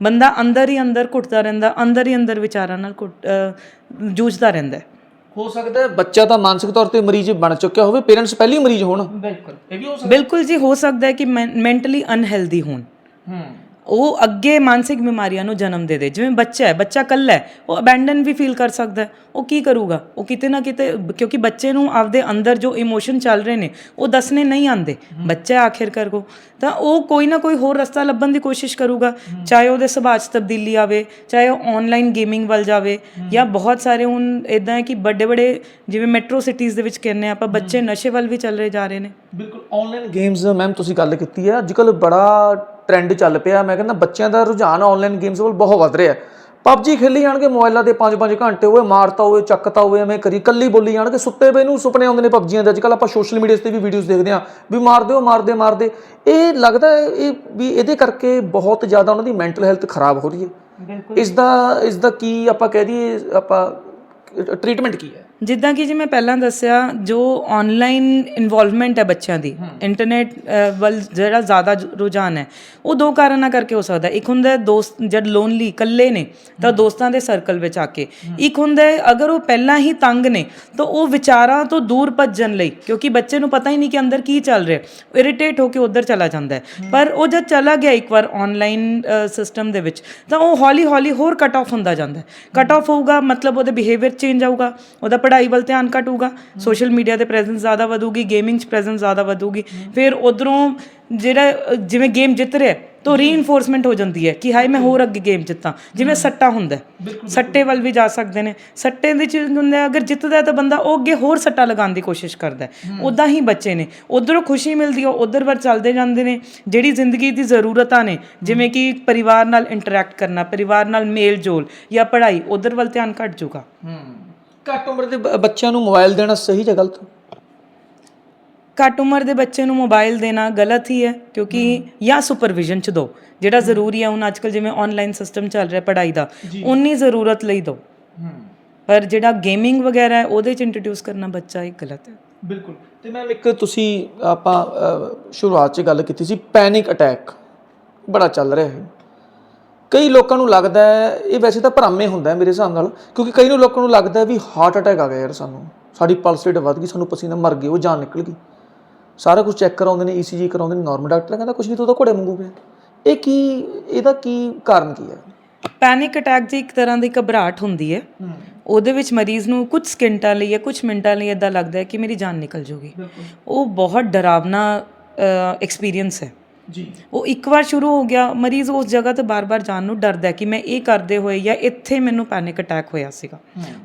Speaker 3: ਬੰਦਾ ਅੰਦਰ ਹੀ ਅੰਦਰ ਘੁੱਟਦਾ ਰਹਿੰਦਾ ਅੰਦਰ ਹੀ ਅੰਦਰ ਵਿਚਾਰਾਂ ਨਾਲ ਜੂਝਦਾ ਰਹਿੰਦਾ ਹੈ।
Speaker 2: ਹੋ ਸਕਦਾ ਹੈ ਬੱਚਾ ਤਾਂ ਮਾਨਸਿਕ ਤੌਰ ਤੇ ਮਰੀਜ਼ ਬਣ ਚੁੱਕਿਆ ਹੋਵੇ ਪੇਰੈਂਟਸ ਪਹਿਲੀ ਮਰੀਜ਼ ਹੋਣ।
Speaker 3: ਬਿਲਕੁਲ। ਇਹ ਵੀ ਹੋ ਸਕਦਾ ਬਿਲਕੁਲ ਜੀ ਹੋ ਸਕਦਾ ਹੈ ਕਿ ਮੈਂਟਲੀ ਅਨਹੈਲਦੀ ਹੋਣ।
Speaker 2: ਹੂੰ।
Speaker 3: ਉਹ ਅੱਗੇ ਮਾਨਸਿਕ ਬਿਮਾਰੀਆਂ ਨੂੰ ਜਨਮ ਦੇ ਦੇ। ਜਿਵੇਂ ਬੱਚਾ ਹੈ ਬੱਚਾ ਕੱਲਾ ਹੈ ਉਹ ਅਬੈਂਡਨ ਵੀ ਫੀਲ ਕਰ ਸਕਦਾ ਉਹ ਕੀ ਕਰੂਗਾ? ਉਹ ਕਿਤੇ ਨਾ ਕਿਤੇ ਕਿਉਂਕਿ ਬੱਚੇ ਨੂੰ ਆਪਦੇ ਅੰਦਰ ਜੋ ਇਮੋਸ਼ਨ ਚੱਲ ਰਹੇ ਨੇ ਉਹ ਦੱਸਣੇ ਨਹੀਂ ਆਉਂਦੇ। ਬੱਚਾ ਆਖਿਰ ਕਰ ਕੋ ਤਾਂ ਉਹ ਕੋਈ ਨਾ ਕੋਈ ਹੋਰ ਰਸਤਾ ਲੱਭਣ ਦੀ ਕੋਸ਼ਿਸ਼ ਕਰੂਗਾ। ਚਾਹੇ ਉਹਦੇ ਸੁਭਾਅ 'ਚ ਤਬਦੀਲੀ ਆਵੇ ਚਾਹੇ ਉਹ ਆਨਲਾਈਨ ਗੇਮਿੰਗ ਵੱਲ ਜਾਵੇ ਜਾਂ ਬਹੁਤ ਸਾਰੇ ਹੁਣ ਇਦਾਂ ਹੈ ਕਿ ਵੱਡੇ ਵੱਡੇ ਜਿਵੇਂ ਮੈਟਰੋ ਸਿਟੀਜ਼ ਦੇ ਵਿੱਚ ਕਹਿੰਦੇ ਆਪਾਂ ਬੱਚੇ ਨਸ਼ੇ ਵੱਲ ਵੀ ਚੱਲ ਰਹੇ ਜਾ ਰਹੇ ਨੇ।
Speaker 2: ਬਿਲਕੁਲ ਆਨਲਾਈਨ ਗੇਮਸ ਮੈਮ ਤੁਸੀਂ ਗੱਲ ਕੀਤੀ ਹੈ। ਅੱਜ ਕੱਲ ਬੜਾ ਟ੍ਰੈਂਡ ਚੱਲ ਪਿਆ। ਮੈਂ ਕਹਿੰਦਾ ਬੱਚਿਆਂ ਦਾ ਰੁਝਾਨ ਆਨਲਾਈਨ ਗੇਮਸ ਵੱਲ ਬਹੁਤ ਵੱਧ ਰਿਹਾ। ਪਬਜੀ ਖੇਲੀ ਜਾਣਗੇ ਮੋਬਾਈਲਾਂ ਤੇ 5-5 ਘੰਟੇ ਹੋਏ ਮਾਰਤਾ ਹੋਏ ਚੱਕਤਾ ਹੋਏ ਐਵੇਂ ਕਰੀ ਕੱਲੀ ਬੋਲੀ ਜਾਣਗੇ। ਸੁੱਤੇ ਪਏ ਨੂੰ ਸੁਪਨੇ ਆਉਂਦੇ ਨੇ ਪਬਜੀਆਂ ਦੇ ਅੱਜ ਕੱਲ ਆਪਾਂ ਸੋਸ਼ਲ ਮੀਡੀਆ ਤੇ ਵੀ ਵੀਡੀਓਜ਼ ਦੇਖਦੇ ਆ ਵੀ ਮਾਰ ਦਿਓ ਮਾਰਦੇ ਮਾਰਦੇ। ਇਹ ਲੱਗਦਾ ਹੈ ਇਹ ਵੀ ਇਹਦੇ ਕਰਕੇ ਬਹੁਤ ਜ਼ਿਆਦਾ ਉਹਨਾਂ ਦੀ ਮੈਂਟਲ ਹੈਲਥ ਖਰਾਬ ਹੋ ਰਹੀ ਹੈ। ਇਸ ਦਾ ਇਸ ਦਾ ਕੀ ਆਪਾਂ ਕਹਿ ਦਈਏ ਆਪਾਂ ਟ੍ਰੀਟਮੈਂਟ ਕੀ ਹੈ?
Speaker 3: ਜਿੱਦਾਂ ਕਿ ਜੀ ਮੈਂ ਪਹਿਲਾਂ ਦੱਸਿਆ ਜੋ ਆਨਲਾਈਨ ਇਨਵੋਲਵਮੈਂਟ ਹੈ ਬੱਚਿਆਂ ਦੀ ਇੰਟਰਨੈਟ ਵੱਲ ਜਿਹੜਾ ਜ਼ਿਆਦਾ ਰੁਝਾਨ ਹੈ ਉਹ ਦੋ ਕਾਰਨਾਂ ਕਰਕੇ ਹੋ ਸਕਦਾ। ਇੱਕ ਹੁੰਦਾ ਦੋਸਤ ਜਦ ਲੋਨਲੀ ਇਕੱਲੇ ਨੇ ਤਾਂ ਦੋਸਤਾਂ ਦੇ ਸਰਕਲ ਵਿੱਚ ਆ ਕੇ। ਇੱਕ ਹੁੰਦਾ ਅਗਰ ਉਹ ਪਹਿਲਾਂ ਹੀ ਤੰਗ ਨੇ ਤਾਂ ਉਹ ਵਿਚਾਰਾਂ ਤੋਂ ਦੂਰ ਭੱਜਣ ਲਈ ਕਿਉਂਕਿ ਬੱਚੇ ਨੂੰ ਪਤਾ ਹੀ ਨਹੀਂ ਕਿ ਅੰਦਰ ਕੀ ਚੱਲ ਰਿਹਾ ਇਰੀਟੇਟ ਹੋ ਕੇ ਉਧਰ ਚਲਾ ਜਾਂਦਾ ਹੈ। ਪਰ ਉਹ ਜਦ ਚਲਾ ਗਿਆ ਇੱਕ ਵਾਰ ਆਨਲਾਈਨ ਸਿਸਟਮ ਦੇ ਵਿੱਚ ਤਾਂ ਉਹ ਹੌਲੀ ਹੌਲੀ ਹੋਰ ਕੱਟ ਆਫ ਹੁੰਦਾ ਜਾਂਦਾ ਹੈ। ਕੱਟ ਆਫ ਹੋਊਗਾ ਮਤਲਬ ਉਹਦੇ ਬਿਹੇਵੀਅਰ ਚੇਂਜ ਆਊਗਾ ਉਹਦਾ ਪੜ੍ਹਾਈ ਵੱਲ ਧਿਆਨ ਘਟੂਗਾ ਸੋਸ਼ਲ ਮੀਡੀਆ ਤੇ ਪ੍ਰੈਜ਼ੈਂਸ ਜ਼ਿਆਦਾ ਵਧੂਗੀ ਗੇਮਿੰਗ 'ਚ ਪ੍ਰੈਜ਼ੈਂਸ ਜ਼ਿਆਦਾ ਵਧੂਗੀ ਫਿਰ ਉਧਰੋਂ ਜਿਹੜਾ ਜਿਵੇਂ ਗੇਮ ਜਿੱਤ ਰਿਹਾ ਤਾਂ ਰੀਇਨਫੋਰਸਮੈਂਟ ਹੋ ਜਾਂਦੀ ਹੈ ਕਿ ਹਾਏ ਮੈਂ ਹੋਰ ਅੱਗੇ ਗੇਮ ਜਿੱਤਾਂ ਜਿਵੇਂ ਸੱਟਾ ਹੁੰਦਾ। ਸੱਟੇ ਵੱਲ ਵੀ ਜਾ ਸਕਦੇ ਨੇ ਸੱਟੇ ਦੇ ਚ ਹੁੰਦਾ ਹੈ, ਅਗਰ ਜਿੱਤਦਾ ਹੈ ਤਾਂ ਬੰਦਾ ਉਹ ਅੱਗੇ ਹੋਰ ਸੱਟਾ ਲਗਾਉਣ ਦੀ ਕੋਸ਼ਿਸ਼ ਕਰਦਾ ਉਦਾਂ ਹੀ ਬੱਚੇ ਨੇ ਉਧਰੋਂ ਖੁਸ਼ੀ ਮਿਲਦੀ ਹੈ ਉਧਰ ਵੱਲ ਚੱਲਦੇ ਜਾਂਦੇ ਨੇ ਜਿਹੜੀ ਜ਼ਿੰਦਗੀ ਦੀ ਜ਼ਰੂਰਤਾਂ ਨੇ ਜਿਵੇਂ ਕਿ ਪਰਿਵਾਰ ਨਾਲ ਇੰਟਰੈਕਟ ਕਰਨਾ ਪਰਿਵਾਰ ਨਾਲ ਮੇਲ ਜੋਲ ਜਾਂ ਪੜ੍ਹਾਈ ਉਧਰ ਵੱਲ ਧਿਆਨ ਘਟ ਜਾਊਗਾ।
Speaker 2: ਹੂੰ। ਘੱਟ ਉਮਰ ਦੇ ਬ- ਬੱਚਿਆਂ ਨੂੰ ਮੋਬਾਈਲ ਦੇਣਾ ਸਹੀ ਜਾਂ ਗਲਤ?
Speaker 3: ਘੱਟ ਉਮਰ ਦੇ ਬੱਚੇ ਨੂੰ ਮੋਬਾਈਲ ਦੇਣਾ ਗਲਤ ਹੀ ਹੈ ਕਿਉਂਕਿ ਜਾਂ ਸੁਪਰਵਿਜ਼ਨ ਚ ਦਿਓ ਜਿਹੜਾ ਜ਼ਰੂਰੀ ਹੈ ਹੁਣ ਅੱਜਕੱਲ ਜਿਵੇਂ ਆਨਲਾਈਨ ਸਿਸਟਮ ਚੱਲ ਰਿਹਾ ਪੜ੍ਹਾਈ ਦਾ ਉਨੀ ਜ਼ਰੂਰਤ ਲਈ
Speaker 2: ਹੂੰ।
Speaker 3: ਪਰ ਜਿਹੜਾ ਗੇਮਿੰਗ ਵਗੈਰਾ ਹੈ ਉਹਦੇ ਚ ਇੰਟਰੋਡਿਊਸ ਕਰਨਾ ਬੱਚਾ ਇੱਕ ਗਲਤ ਹੈ।
Speaker 2: ਬਿਲਕੁਲ। ਤੇ ਮੈਮ ਇੱਕ ਤੁਸੀਂ ਆਪਾਂ ਅਹ, ਸ਼ੁਰੂਆਤ 'ਚ ਗੱਲ ਕੀਤੀ ਸੀ ਪੈਨਿਕ ਅਟੈਕ ਬੜਾ ਚੱਲ ਰਿਹਾ ਹੈ ਕਈ ਲੋਕਾਂ ਨੂੰ ਲੱਗਦਾ ਹੈ ਇਹ ਵੈਸੇ ਤਾਂ ਭਰਮੇ ਹੁੰਦਾ ਹੈ ਮੇਰੇ ਹਿਸਾਬ ਨਾਲ ਕਿਉਂਕਿ ਕਈ ਨੂੰ ਲੋਕਾਂ ਨੂੰ ਲੱਗਦਾ ਹੈ ਵੀ ਹਾਰਟ ਅਟੈਕ ਆ ਗਿਆ ਯਾਰ ਸਾਨੂੰ। ਸਾਡੀ ਪਲਸ ਰੇਟ ਵੱਧ ਗਈ ਸਾਨੂੰ ਪਸੀਨਾ ਮਰ ਗਏ ਉਹ ਜਾਨ ਨਿਕਲ ਗਈ। ਸਾਰਾ ਕੁਝ ਚੈੱਕ ਕਰਾਉਂਦੇ ਨੇ ਈਸੀਜੀ ਕਰਾਉਂਦੇ ਨੇ ਨਾਰਮਲ ਡਾਕਟਰ ਕਹਿੰਦਾ ਕੁਝ ਨਹੀਂ ਤੂੰ ਤਾਂ ਘੋੜੇ ਵਾਂਗੂ ਪਿਆ। ਇਹ ਕੀ ਇਹਦਾ ਕੀ ਕਾਰਨ ਕੀ ਹੈ?
Speaker 3: ਪੈਨਿਕ ਅਟੈਕ ਦੀ ਇੱਕ ਤਰ੍ਹਾਂ ਦੀ ਘਬਰਾਹਟ ਹੁੰਦੀ ਹੈ। ਉਹਦੇ ਵਿੱਚ ਮਰੀਜ਼ ਨੂੰ ਕੁਝ ਸਕਿੰਟਾਂ ਲਈ ਜਾਂ ਕੁਝ ਮਿੰਟਾਂ ਲਈ ਇਦਾਂ ਲੱਗਦਾ ਹੈ ਕਿ ਮੇਰੀ ਜਾਨ ਨਿਕਲ ਜੂਗੀ। ਉਹ ਬਹੁਤ ਡਰਾਵਨਾ ਐਕਸਪੀਰੀਅੰਸ ਹੈ।
Speaker 2: ਜੀ।
Speaker 3: ਉਹ ਇੱਕ ਵਾਰ ਸ਼ੁਰੂ ਹੋ ਗਿਆ ਮਰੀਜ਼ ਉਸ ਜਗ੍ਹਾ ਤੇ ਬਾਰ-ਬਾਰ ਜਾਣ ਨੂੰ ਡਰਦਾ ਹੈ ਕਿ ਮੈਂ ਇਹ ਕਰਦੇ ਹੋਏ ਜਾਂ ਇੱਥੇ ਮੈਨੂੰ ਪੈਨਿਕ ਅਟੈਕ ਹੋਇਆ ਸੀਗਾ।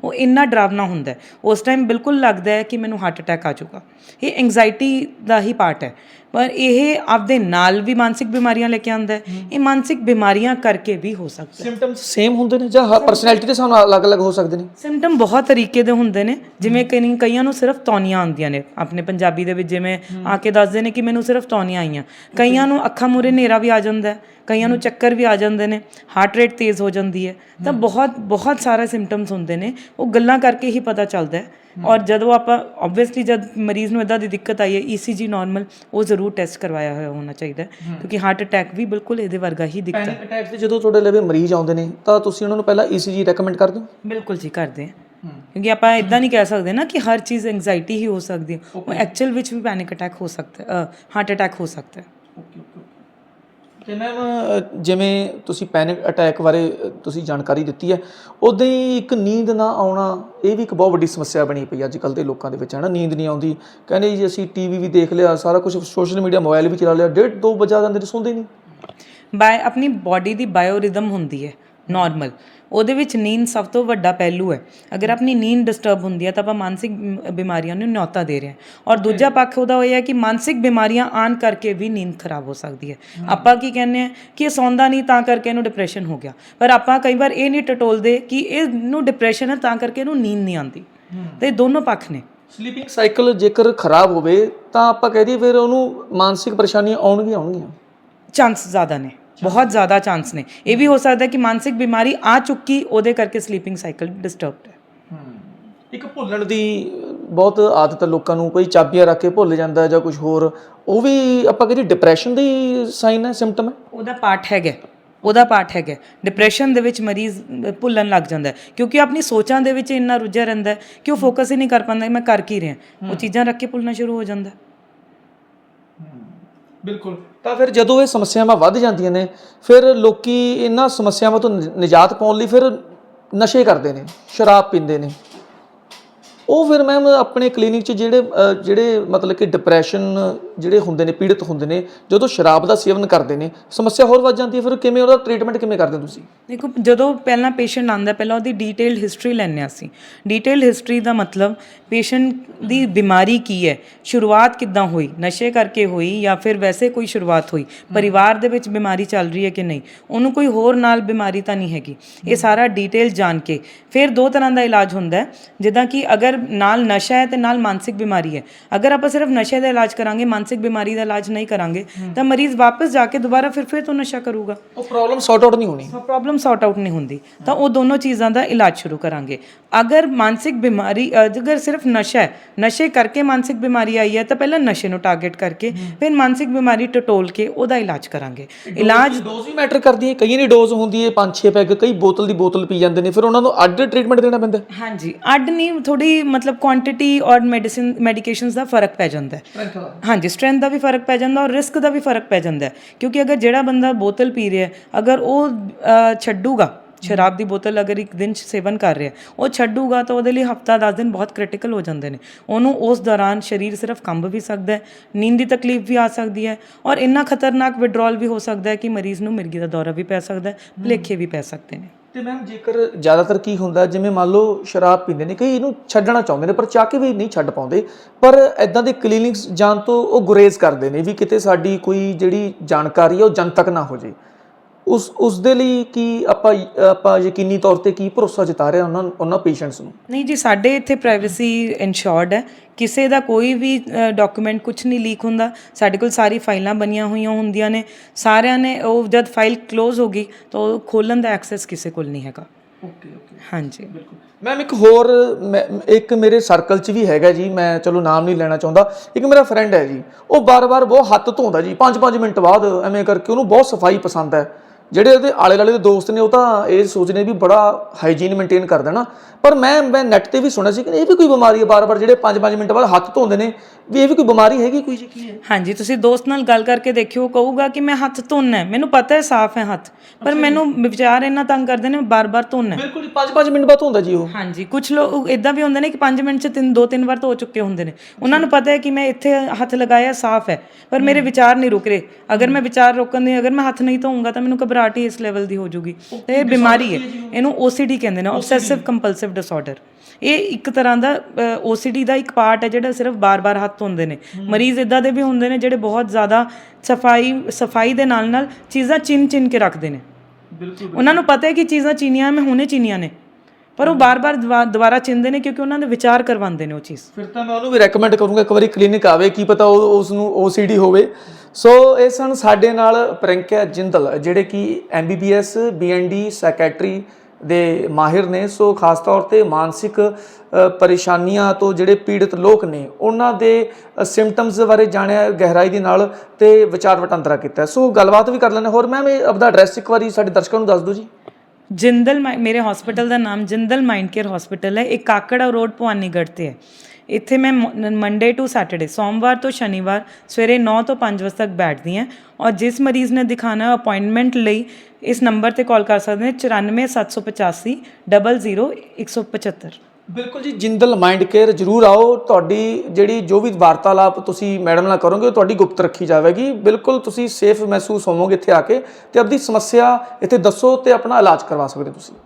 Speaker 3: ਉਹ ਇੰਨਾ ਡਰਾਵਨਾ ਹੁੰਦਾ ਹੈ। ਉਸ ਟਾਈਮ ਬਿਲਕੁਲ ਲੱਗਦਾ ਹੈ ਕਿ ਮੈਨੂੰ ਹਾਰਟ ਅਟੈਕ ਆ ਜਾਊਗਾ। ਇਹ ਐਂਜ਼ਾਈਟੀ ਦਾ ਹੀ ਪਾਰਟ ਹੈ। ਪਰ ਇਹ ਆਪਦੇ ਨਾਲ ਵੀ ਮਾਨਸਿਕ ਬਿਮਾਰੀਆਂ ਲੈ ਕੇ ਆਉਂਦਾ ਹੈ। ਇਹ ਮਾਨਸਿਕ ਬਿਮਾਰੀਆਂ ਕਰਕੇ ਵੀ ਹੋ ਸਕਦਾ ਹੈ।
Speaker 2: ਸਿੰਪਟਮਸ ਸੇਮ ਹੁੰਦੇ ਨੇ ਜਾਂ ਪਰਸਨੈਲਿਟੀ ਦੇ ਹਿਸਾਬ ਨਾਲ ਅਲੱਗ-ਅਲੱਗ ਹੋ ਸਕਦੇ ਨੇ?
Speaker 3: ਸਿੰਪਟਮ ਬਹੁਤ ਤਰੀਕੇ ਦੇ ਹੁੰਦੇ ਨੇ। ਜਿਵੇਂ ਕਈ ਕਈਆਂ ਨੂੰ ਸਿਰਫ ਤੌਨੀਆਂ ਆਉਂਦੀਆਂ ਨੇ। ਆਪਣੇ ਪੰਜਾਬੀ ਦੇ ਵਿੱਚ ਜਿਵੇਂ ਆ ਕੇ ਦੱਸਦੇ ਨੇ ਕਿ ਮੈਨੂੰ ਸਿਰਫ ਤੌਨੀਆਂ ਆਈਆਂ। ਕਈਆਂ ਨੂੰ ਅੱਖਾਂ ਮੂਰੇ ਹਨੇਰਾ ਵੀ ਆ ਜਾਂਦਾ ਹੈ। ਕਈਆਂ ਨੂੰ ਚੱਕਰ ਵੀ ਆ ਜਾਂਦੇ ਨੇ ਹਾਰਟ ਰੇਟ ਤੇਜ਼ ਹੋ ਜਾਂਦੀ ਹੈ ਤਾਂ ਬਹੁਤ ਬਹੁਤ ਸਾਰੇ ਸਿੰਪਟਮਸ ਹੁੰਦੇ ਨੇ ਉਹ ਗੱਲਾਂ ਕਰਕੇ ਹੀ ਪਤਾ ਚੱਲਦਾ ਹੈ। ਔਰ ਜਦੋਂ ਆਪਾਂ ਆਬਵੀਅਸਲੀ ਜਦ ਮਰੀਜ਼ ਨੂੰ ਇਦਾਂ ਦੀ ਦਿੱਕਤ ਆਈ ਹੈ ਈਸੀਜੀ ਨਾਰਮਲ ਉਹ ਜ਼ਰੂਰ ਟੈਸਟ ਕਰਵਾਇਆ ਹੋਇਆ ਹੋਣਾ ਚਾਹੀਦਾ ਕਿਉਂਕਿ ਹਾਰਟ ਅਟੈਕ ਵੀ ਬਿਲਕੁਲ ਇਹਦੇ ਵਰਗਾ ਹੀ ਦਿਖਦਾ ਹੈ।
Speaker 2: ਪੈਨਿਕ ਅਟੈਕਸ ਦੇ ਜਦੋਂ ਤੁਹਾਡੇ ਲਵੇ ਮਰੀਜ਼ ਆਉਂਦੇ ਨੇ ਤਾਂ ਤੁਸੀਂ ਉਹਨਾਂ ਨੂੰ ਪਹਿਲਾਂ ECG ਰეკਮੈਂਡ ਕਰਦੇ ਹੋ
Speaker 3: ਬਿਲਕੁਲ ਜੀ ਕਰਦੇ ਹਾਂ। ਕਿਉਂਕਿ ਆਪਾਂ ਇਦਾਂ ਨਹੀਂ ਕਹਿ ਸਕਦੇ ਨਾ ਕਿ ਹਰ ਚੀਜ਼ ਐਂਗਜ਼ਾਇਟੀ ਹੀ ਹੋ ਸਕਦੀ ਹੈ ਉਹ ਐਕਚੁਅਲ ਵਿੱਚ ਵੀ ਪੈਨਿਕ ਅਟੈਕ ਹੋ ਸਕਦਾ ਹਾਰਟ ਅਟੈਕ ਹੋ ਸਕਦਾ ਹੈ।
Speaker 2: ਤੇ ਮੈਮ ਜਿਵੇਂ ਤੁਸੀਂ ਪੈਨਿਕ ਅਟੈਕ ਬਾਰੇ ਤੁਸੀਂ ਜਾਣਕਾਰੀ ਦਿੱਤੀ ਹੈ ਉਦਾਂ ਹੀ ਇੱਕ ਨੀਂਦ ਨਾ ਆਉਣਾ, ਇਹ ਵੀ ਇੱਕ ਬਹੁਤ ਵੱਡੀ ਸਮੱਸਿਆ ਬਣੀ ਪਈ ਅੱਜ ਕੱਲ ਦੇ ਲੋਕਾਂ ਦੇ ਵਿੱਚ ਹੈ ਨਾ ਨੀਂਦ ਨਹੀਂ ਆਉਂਦੀ। ਕਹਿੰਦੇ ਜੀ, ਅਸੀਂ ਟੀਵੀ ਵੀ ਦੇਖ ਲਿਆ, ਸਾਰਾ ਕੁਝ ਸੋਸ਼ਲ ਮੀਡੀਆ ਮੋਬਾਈਲ ਵੀ ਚਲਾ ਲਿਆ, ਡੇਢ ਦੋ ਵਜੇ ਜਾਂਦੇ ਨੇ ਸੌਂਦੇ ਨਹੀਂ।
Speaker 3: ਬਾਏ ਆਪਣੀ ਬਾਡੀ ਦੀ ਬਾਇਓ ਰਿਦਮ ਹੁੰਦੀ ਹੈ ਨਾਰਮਲ ਉਹਦੇ ਵਿੱਚ ਨੀਂਦ ਸਭ ਤੋਂ ਵੱਡਾ ਪਹਿਲੂ ਹੈ। ਅਗਰ ਆਪਣੀ ਨੀਂਦ ਡਿਸਟਰਬ ਹੁੰਦੀ ਹੈ ਤਾਂ ਆਪਾਂ ਮਾਨਸਿਕ ਬਿਮਾਰੀਆਂ ਨੂੰ ਨਿਯੋਤਾ ਦੇ ਰਹੇ ਹਾਂ। ਔਰ ਦੂਜਾ ਪੱਖ ਉਹਦਾ ਇਹ ਹੈ ਕਿ ਮਾਨਸਿਕ ਬਿਮਾਰੀਆਂ ਆਣ ਕਰਕੇ ਵੀ ਨੀਂਦ ਖਰਾਬ ਹੋ ਸਕਦੀ ਹੈ। ਆਪਾਂ ਕੀ ਕਹਿੰਦੇ ਆ ਕਿ ਇਹ ਸੌਂਦਾ ਨਹੀਂ ਤਾਂ ਕਰਕੇ ਇਹਨੂੰ ਡਿਪਰੈਸ਼ਨ ਹੋ ਗਿਆ। ਪਰ ਆਪਾਂ ਕਈ ਵਾਰ ਇਹ ਨਹੀਂ ਟਟੋਲਦੇ ਕਿ ਇਹਨੂੰ ਡਿਪਰੈਸ਼ਨ ਹੈ ਤਾਂ ਕਰਕੇ ਇਹਨੂੰ ਨੀਂਦ ਨਹੀਂ ਆਉਂਦੀ। ਤੇ ਇਹ ਦੋਨੋਂ ਪੱਖ ਨੇ।
Speaker 2: ਸਲੀਪਿੰਗ ਸਾਈਕਲ ਜੇਕਰ ਖਰਾਬ ਹੋਵੇ ਤਾਂ ਆਪਾਂ ਕਹਿ ਦਈਏ ਫਿਰ ਉਹਨੂੰ ਮਾਨਸਿਕ ਪਰੇਸ਼ਾਨੀਆਂ ਆਉਣਗੀਆਂ ਆਉਣਗੀਆਂ।
Speaker 3: ਚਾਂਸ ਜ਼ਿਆਦਾ ਨੇ। ਬਹੁਤ ਜ਼ਿਆਦਾ ਚਾਂਸ ਨੇ। ਇਹ ਵੀ ਹੋ ਸਕਦਾ ਕਿ ਮਾਨਸਿਕ ਬਿਮਾਰੀ ਆ ਚੁੱਕੀ ਉਹਦੇ ਕਰਕੇ ਸਲੀਪਿੰਗ ਸਾਈਕਲ ਡਿਸਟਰਬਡ ਹੈ।
Speaker 2: ਇੱਕ ਭੁੱਲਣ ਦੀ ਬਹੁਤ ਆਦਤ ਹੈ ਲੋਕਾਂ ਨੂੰ ਕੋਈ ਚਾਬੀਆਂ ਰੱਖ ਕੇ ਭੁੱਲ ਜਾਂਦਾ ਜਾਂ ਕੁਝ ਹੋਰ ਉਹ ਵੀ ਆਪਾਂ ਕਹਿੰਦੇ ਡਿਪਰੈਸ਼ਨ ਦੀ ਸਾਈਨ ਹੈ ਸਿੰਪਟਮ ਹੈ?
Speaker 3: ਉਹਦਾ ਪਾਰਟ ਹੈਗਾ ਉਹਦਾ ਪਾਰਟ ਹੈਗਾ ਡਿਪਰੈਸ਼ਨ ਦੇ ਵਿੱਚ ਮਰੀਜ਼ ਭੁੱਲਣ ਲੱਗ ਜਾਂਦਾ ਕਿਉਂਕਿ ਆਪਣੀ ਸੋਚਾਂ ਦੇ ਵਿੱਚ ਇੰਨਾ ਰੁੱਝਿਆ ਰਹਿੰਦਾ ਕਿ ਉਹ ਫੋਕਸ ਹੀ ਨਹੀਂ ਕਰ ਪਾਉਂਦਾ ਮੈਂ ਕਰ ਕੀ ਰਿਹਾ? ਉਹ ਚੀਜ਼ਾਂ ਰੱਖ ਕੇ ਭੁੱਲਣਾ ਸ਼ੁਰੂ ਹੋ ਜਾਂਦਾ
Speaker 2: ਬਿਲਕੁਲ। ਤਾਂ ਫਿਰ ਜਦੋਂ ਇਹ ਸਮੱਸਿਆਵਾਂ ਵੱਧ ਜਾਂਦੀਆਂ ਨੇ ਫਿਰ ਲੋਕੀ ਇਹਨਾਂ ਸਮੱਸਿਆਵਾਂ ਤੋਂ ਨਿ- ਨਿਜਾਤ ਪਾਉਣ ਲਈ ਫਿਰ ਨਸ਼ੇ ਕਰਦੇ ਨੇ ਸ਼ਰਾਬ ਪੀਂਦੇ ਨੇ। ਉਹ ਫਿਰ ਮੈਮ ਆਪਣੇ ਕਲੀਨਿਕ 'ਚ ਜਿਹੜੇ ਅ, ਜਿਹੜੇ ਮਤਲਬ ਕਿ ਡਿਪਰੈਸ਼ਨ ਜਿਹੜੇ ਹੁੰਦੇ ਨੇ, ਪੀੜਤ ਹੁੰਦੇ ਨੇ, ਜਦੋਂ ਸ਼ਰਾਬ ਦਾ ਸੇਵਨ ਕਰਦੇ ਨੇ, ਸਮੱਸਿਆ ਹੋਰ ਵੱਧ ਜਾਂਦੀ ਹੈ, ਫਿਰ ਕਿਵੇਂ ਉਹਦਾ ਟ੍ਰੀਟਮੈਂਟ ਕਿਵੇਂ ਕਰਦੇ ਤੁਸੀਂ?
Speaker 3: ਦੇਖੋ, ਜਦੋਂ ਪਹਿਲਾਂ ਪੇਸ਼ੈਂਟ ਆਂਦਾ ਪਹਿਲਾਂ ਉਹਦੀ ਡੀਟੇਲਡ ਹਿਸਟਰੀ ਲੈਂਦੇ ਹਾਂ ਅਸੀਂ। ਡੀਟੇਲਡ ਹਿਸਟਰੀ ਦਾ ਮਤਲਬ ਪੇਸ਼ੈਂਟ ਦੀ ਬਿਮਾਰੀ ਕੀ ਹੈ, ਸ਼ੁਰੂਆਤ ਕਿੱਦਾਂ ਹੋਈ, ਨਸ਼ੇ ਕਰਕੇ ਹੋਈ ਜਾਂ ਫਿਰ ਵੈਸੇ ਕੋਈ ਸ਼ੁਰੂਆਤ ਹੋਈ, ਪਰਿਵਾਰ ਦੇ ਵਿੱਚ ਬਿਮਾਰੀ ਚੱਲ ਰਹੀ ਹੈ ਕਿ ਨਹੀਂ, ਉਹਨੂੰ ਕੋਈ ਹੋਰ ਨਾਲ ਬਿਮਾਰੀ ਤਾਂ ਨਹੀਂ ਹੈਗੀ। ਇਹ ਸਾਰਾ ਡੀਟੇਲ ਜਾਣ ਕੇ ਫਿਰ ਦੋ ਤਰ੍ਹਾਂ ਦਾ ਇਲਾਜ ਹੁੰਦਾ ਹੈ, ਜਿੱਦਾਂ ਕਿ ਅਗਰ ਨਾਲ ਨਸ਼ਾ ਹੈ ਤੇ ਨਾਲ ਮਾਨਸਿਕ ਬਿਮਾਰੀ ਹੈ। ਅਗਰ ਆਪਾਂ ਸਿਰਫ ਨਸ਼ੇ ਦਾ ਇਲਾਜ ਕਰਾਂਗੇ, ਮਾਨਸਿਕ ਬਿਮਾਰੀ ਦਾ ਇਲਾਜ ਨਹੀਂ ਕਰਾਂਗੇ ਤਾਂ ਮਰੀਜ਼ ਵਾਪਸ ਜਾ ਕੇ ਦੁਬਾਰਾ ਫਿਰ ਫਿਰ ਤੋਂ ਨਸ਼ਾ ਕਰੂਗਾ।
Speaker 2: ਉਹ ਪ੍ਰੋਬਲਮ ਸੌਰਟ ਆਊਟ ਨਹੀਂ ਹੋਣੀ।
Speaker 3: ਪ੍ਰੋਬਲਮ ਸੌਰਟ ਆਊਟ ਨਹੀਂ ਹੁੰਦੀ। ਤਾਂ ਉਹ ਦੋਨੋਂ ਚੀਜ਼ਾਂ ਦਾ ਇਲਾਜ ਸ਼ੁਰੂ ਕਰਾਂਗੇ। ਅਗਰ ਮਾਨਸਿਕ ਬਿਮਾਰੀ ਅਗਰ ਸਿਰਫ ਨਸ਼ਾ ਹੈ ਨਸ਼ੇ ਕਰਕੇ ਮਾਨਸਿਕ ਬਿਮਾਰੀ ਆਈ ਹੈ ਤਾਂ ਪਹਿਲਾਂ ਨਸ਼ੇ ਨੂੰ ਟਾਰਗੇਟ ਕਰਕੇ ਫਿਰ ਮਾਨਸਿਕ ਬਿਮਾਰੀ ਟਟੋਲ ਕੇ ਉਹਦਾ ਇਲਾਜ ਕਰਾਂਗੇ। ਇਲਾਜ
Speaker 2: ਡੋਜ਼ ਵੀ ਮੈਟਰ ਕਰਦੀ ਹੈ। ਕਈਆਂ ਦੀ ਡੋਜ਼ ਹੁੰਦੀ ਹੈ 5-6 ਪੈਗ ਕਈ ਬੋਤਲ ਦੀ ਬੋਤਲ ਪੀ ਜਾਂਦੇ ਨੇ ਫਿਰ ਉਹਨਾਂ ਨੂੰ ਅੱਡ ਟ੍ਰੀਟਮੈਂਟ ਦੇਣਾ ਪੈਂਦਾ।
Speaker 3: ਹਾਂਜੀ ਅੱਡ ਨਹੀਂ ਥੋੜੀ ਮਤਲਬ ਕੁਆਂਟੀਟੀ ਔਰ ਮੈਡੀਸਿਨ ਮੈਡੀਕੇਸ਼ਨਸ ਦਾ ਫ਼ਰਕ ਪੈ ਜਾਂਦਾ ਹੈ। ਹਾਂਜੀ ਸਟਰੈਂਥ ਦਾ ਵੀ ਫ਼ਰਕ ਪੈ ਜਾਂਦਾ ਔਰ ਰਿਸਕ ਦਾ ਵੀ ਫ਼ਰਕ ਪੈ ਜਾਂਦਾ ਕਿਉਂਕਿ ਅਗਰ ਜਿਹੜਾ ਬੰਦਾ ਬੋਤਲ ਪੀ ਰਿਹਾ ਅਗਰ ਉਹ ਛੱਡੂਗਾ, ਸ਼ਰਾਬ ਦੀ ਬੋਤਲ ਅਗਰ ਇੱਕ ਦਿਨ 'ਚ ਸੇਵਨ ਕਰ ਰਿਹਾ ਉਹ ਛੱਡੂਗਾ ਤਾਂ ਉਹਦੇ ਲਈ ਹਫਤਾ 10 ਦਿਨ ਬਹੁਤ ਕ੍ਰਿਟੀਕਲ ਹੋ ਜਾਂਦੇ ਨੇ। ਉਹਨੂੰ ਉਸ ਦੌਰਾਨ ਸਰੀਰ ਸਿਰਫ ਕੰਬ ਵੀ ਸਕਦਾ ਹੈ, ਨੀਂਦ ਦੀ ਤਕਲੀਫ ਵੀ ਆ ਸਕਦੀ ਹੈ ਔਰ ਇੰਨਾ ਖਤਰਨਾਕ ਵਿਡਰੋਲ ਵੀ ਹੋ ਸਕਦਾ ਹੈ ਕਿ ਮਰੀਜ਼ ਨੂੰ ਮਿਰਗੀ ਦਾ ਦੌਰਾ ਵੀ ਪੈ ਸਕਦਾ ਹੈ, ਭੁਲੇਖੇ ਵੀ ਪੈ ਸਕਦੇ ਨੇ।
Speaker 2: ਤੇ ਮੈਮ ਜੇਕਰ ਜ਼ਿਆਦਾਤਰ ਕੀ ਹੁੰਦਾ, ਜਿਵੇਂ ਮੰਨ ਲਓ ਸ਼ਰਾਬ ਪੀਂਦੇ ਨੇ, ਕਈ ਇਹਨੂੰ ਛੱਡਣਾ ਚਾਹੁੰਦੇ ਨੇ, ਪਰ ਚਾਹ ਕੇ ਵੀ ਨਹੀਂ ਛੱਡ ਪਾਉਂਦੇ। ਪਰ ਐਦਾਂ ਦੇ ਕਲੀਨਿਕਸ ਜਾਣ ਤੋਂ ਉਹ ਗੁਰੇਜ਼ ਕਰਦੇ ਨੇ ਵੀ ਕਿਤੇ ਸਾਡੀ ਕੋਈ ਜਿਹੜੀ ਜਾਣਕਾਰੀ ਹੈ ਉਹ ਜਨਤਕ ਨਾ ਹੋ ਜੇ ਉਸ ਉਸ ਦੇ ਲਈ ਕੀ ਆਪਾਂ ਆਪਾਂ ਯਕੀਨੀ ਤੌਰ ਤੇ ਕੀ ਭਰੋਸਾ ਜਤਾ ਰਹੇ ਉਹਨਾਂ ਉਹਨਾਂ ਪੇਸ਼ੈਂਟਸ ਨੂੰ?
Speaker 3: ਨਹੀਂ ਜੀ ਸਾਡੇ ਇੱਥੇ ਪ੍ਰਾਈਵੇਸੀ ਇਨਸ਼ੋਰਡ ਹੈ। ਕਿਸੇ ਦਾ ਕੋਈ ਵੀ ਡਾਕੂਮੈਂਟ ਕੁਝ ਨਹੀਂ ਲੀਕ ਹੁੰਦਾ। ਸਾਡੇ ਕੋਲ ਸਾਰੀ ਫਾਈਲਾਂ ਬਣੀਆਂ ਹੋਈਆਂ ਹੁੰਦੀਆਂ ਨੇ। ਸਾਰਿਆਂ ਨੇ ਉਹ ਜਦ ਫਾਈਲ ক্লোਜ਼ ਹੋ ਗਈ ਤਾਂ ਉਹ ਖੋਲਣ ਦਾ ਐਕਸੈਸ ਕਿਸੇ ਕੋਲ ਨਹੀਂ ਹੈਗਾ।
Speaker 2: ਓਕੇ ਓਕੇ
Speaker 3: ਹਾਂਜੀ।
Speaker 2: ਮੈਮ ਇੱਕ ਹੋਰ ਇੱਕ ਮੇਰੇ ਸਰਕਲ 'ਚ ਵੀ ਹੈਗਾ ਜੀ ਮੈਂ ਚਲੋ ਨਾਮ ਨਹੀਂ ਲੈਣਾ ਚਾਹੁੰਦਾ। ਇੱਕ ਮੇਰਾ ਫਰੈਂਡ ਹੈ ਜੀ ਉਹ ਬਾਰ-ਬਾਰ ਬਹੁਤ ਹੱਥ ਧੋਂਦਾ ਜੀ। 5-5 ਮਿੰਟ ਬਾਅਦ ਐਵੇਂ ਕਰਕੇ ਉਹਨੂੰ ਬਹੁਤ ਸਫ਼ਾਈ ਪਸੰਦ ਹੈ। ਜਿਹੜੇ ਉਹਦੇ ਆਲੇ-ਦੁਆਲੇ ਦੇ ਦੋਸਤ ਨੇ ਉਹ ਤਾਂ ਇਹ ਸੋਚਦੇ ਵੀ ਬੜਾ ਹਾਈਜੀਨ ਮੇਨਟੇਨ ਕਰਦਾ ਨਾ ਪਰ ਮੈਂ ਮੈਂ ਨੈਟ ਤੇ ਵੀ ਸੁਣਿਆ ਸੀ ਕਿ ਇਹ ਵੀ ਕੋਈ ਬਿਮਾਰੀ ਹੈ ਬਾਰ-ਬਾਰ ਜਿਹੜੇ 5-5 ਮਿੰਟ ਬਾਅਦ ਹੱਥ ਧੋਂਦੇ ਨੇ ਵੀ ਇਹ ਵੀ ਕੋਈ ਬਿਮਾਰੀ ਹੈਗੀ ਕੋਈ ਜੀ? ਕੀ ਹੈ
Speaker 3: ਹਾਂਜੀ ਤੁਸੀਂ ਦੋਸਤ ਨਾਲ ਗੱਲ ਕਰਕੇ ਦੇਖਿਓ ਕਹੂਗਾ ਕਿ ਮੈਂ ਹੱਥ ਧੋਣਾ ਮੈਨੂੰ ਪਤਾ ਹੈ ਸਾਫ਼ ਹੈ ਹੱਥ ਪਰ ਮੈਨੂੰ ਵਿਚਾਰ ਇੰਨਾ ਤੰਗ ਕਰਦੇ ਨੇ ਬਾਰ-ਬਾਰ ਧੋਣਾ
Speaker 2: ਬਿਲਕੁਲ ਜੀ 5-5 ਮਿੰਟ ਬਾਅਦ ਧੋਂਦਾ ਜੀ ਉਹ।
Speaker 3: ਹਾਂਜੀ ਕੁਝ ਲੋਕ ਇਦਾਂ ਵੀ ਹੁੰਦੇ ਨੇ ਕਿ 5 ਮਿੰਟ ਚ ਤਿੰਨ ਦੋ ਤਿੰਨ ਵਾਰ ਧੋ ਚੁੱਕੇ ਹੁੰਦੇ ਨੇ। ਉਹਨਾਂ ਨੂੰ ਪਤਾ ਹੈ ਕਿ ਮੈਂ ਇੱਥੇ ਹੱਥ ਲਗਾਇਆ ਸਾਫ਼ ਹੈ ਪਰ ਮੇਰੇ ਵਿਚਾਰ ਨਹੀਂ ਰੁਕ ਰਹੇ। ਅਗਰ ਮੈਂ ਵਿਚਾਰ ਰੋਕਣ ਦੀ ਅਗਰ ਮੈਂ ਹੱਥ ਨਹੀਂ ਧੋਊਂਗਾ ਤਾਂ ਮੈਨੂੰ ਘਬਰਾ ਘਬਰਾਹਟ ਹੀ ਇਸ ਲੈਵਲ ਦੀ ਹੋ ਜੂਗੀ। ਤੇ ਇਹ ਬਿਮਾਰੀ ਹੈ। ਇਹਨੂੰ OCD ਕਹਿੰਦੇ ਨੇ ਆਬਸੈਸਿਵ ਕੰਪਲਸਿਵ ਡਿਸਆਰਡਰ ਇਹ ਇੱਕ ਤਰ੍ਹਾਂ ਦਾ OCD ਦਾ ਇੱਕ ਪਾਰਟ ਹੈ ਜਿਹੜਾ ਸਿਰਫ ਬਾਰ-ਬਾਰ ਹੱਥ ਧੋਂਦੇ ਨੇ। ਮਰੀਜ਼ ਇਦਾਂ ਦੇ ਵੀ ਹੁੰਦੇ ਨੇ ਜਿਹੜੇ ਬਹੁਤ ਜ਼ਿਆਦਾ ਸਫ਼ਾਈ ਸਫ਼ਾਈ ਦੇ ਨਾਲ ਨਾਲ ਚੀਜ਼ਾਂ ਚਿੰਨ-ਚਿੰਨ ਕੇ ਰੱਖਦੇ ਨੇ।
Speaker 2: ਬਿਲਕੁਲ
Speaker 3: ਉਹਨਾਂ ਨੂੰ ਪਤਾ ਹੈ ਕਿ ਚੀਜ਼ਾਂ ਚੀਨੀਆਂ ਮੈਂ ਹੁਣੇ ਚੀਨੀਆਂ ਨੇ। ਪਰ ਉਹ ਬਾਰ-ਬਾਰ ਦੁਬਾ- ਦੁਬਾਰਾ ਚਿੰਦੇ ਨੇ ਕਿਉਂਕਿ ਉਹਨਾਂ ਦੇ ਵਿਚਾਰ ਕਰਵਾਉਂਦੇ ਨੇ ਉਹ ਚੀਜ਼।
Speaker 2: ਫਿਰ ਤਾਂ ਮੈਂ ਉਹਨੂੰ ਵੀ ਰეკਮੈਂਡ ਕਰੂੰਗਾ ਇੱਕ ਵਾਰੀ ਕਲੀਨਿਕ ਆਵੇ ਕੀ ਪਤਾ ਉਹ ਉਸ ਨੂੰ OCD ਹੋਵੇ। ਸੋ ਇਹ ਸਨ ਸਾਡੇ ਨਾਲ ਪ੍ਰਿੰਕਿਆ ਜਿੰਦਲ, ਜਿਹੜੇ ਕਿ MBBS BND ਸੈਕਟਰੀ ਦੇ ਮਾਹਿਰ ਨੇ। ਸੋ ਖਾਸ ਤੌਰ ਤੇ ਮਾਨਸਿਕ ਪਰੇਸ਼ਾਨੀਆਂ ਤੋਂ ਜਿਹੜੇ ਪੀੜਤ ਲੋਕ ਨੇ, ਉਹਨਾਂ ਦੇ ਸਿੰਪਟਮਸ ਬਾਰੇ ਜਾਣਿਆ, ਗਹਿਰਾਈ ਦੇ ਨਾਲ ਤੇ ਵਿਚਾਰ ਵਟਾਂਦਰਾ ਕੀਤਾ। ਸੋ ਗੱਲਬਾਤ ਵੀ ਕਰ ਲੈਣੇ ਹੋਰ ਮੈਮ ਇਹ ਆਪਦਾ ਐਡਰੈਸ ਇੱਕ ਵਾਰੀ ਸਾਡੇ ਦਰਸ਼ਕਾਂ ਨੂੰ ਦੱਸ ਦਿਓ ਜੀ।
Speaker 3: ਜਿੰਦਲ ਮਾਈ- ਮੇਰੇ ਹਸਪੀਟਲ ਦਾ ਨਾਮ ਜਿੰਦਲ ਮਾਈਂਡ ਕੇਅਰ ਹਸਪੀਟਲ ਹੈ। ਇਹ ਕਾਕੜਾ ਰੋਡ ਭਵਾਨੀਗੜ੍ਹ ਤੇ ਹੈ। ਇੱਥੇ ਮੈਂ ਮੰਡੇ ਟੂ ਸੈਟਰਡੇ ਸੋਮਵਾਰ ਤੋਂ ਸ਼ਨੀਵਾਰ ਸਵੇਰੇ 9 ਤੋਂ 5 ਵਜੇ ਤੱਕ ਬੈਠਦੀ ਹਾਂ ਔਰ ਜਿਸ ਮਰੀਜ਼ ਨੇ ਦਿਖਾਣਾ ਅਪਾਇੰਟਮੈਂਟ ਲਈ ਇਸ ਨੰਬਰ ਤੇ ਕਾਲ ਕਰ ਸਕਦੇ ਨੇ 94785 00 175
Speaker 2: ਬਿਲਕੁਲ ਜੀ, ਜਿੰਦਲ ਮਾਈਂਡ ਕੇਅਰ ਜਰੂਰ ਆਓ, ਤੁਹਾਡੀ ਜਿਹੜੀ ਜੋ ਵੀ ਵਾਰਤਾਲਾਪ ਤੁਸੀਂ ਮੈਡਮ ਨਾਲ ਕਰੋਗੇ, ਉਹ ਤੁਹਾਡੀ ਗੁਪਤ ਰੱਖੀ ਜਾਵੇਗੀ। ਬਿਲਕੁਲ ਤੁਸੀਂ ਸੇਫ ਮਹਿਸੂਸ ਹੋਵੋਗੇ ਇੱਥੇ ਆ ਕੇ ਤੇ ਆਪਣੀ ਸਮੱਸਿਆ ਇੱਥੇ ਦੱਸੋ ਤੇ ਆਪਣਾ ਇਲਾਜ ਕਰਵਾ ਸਕਦੇ ਹੋ ਤੁਸੀਂ।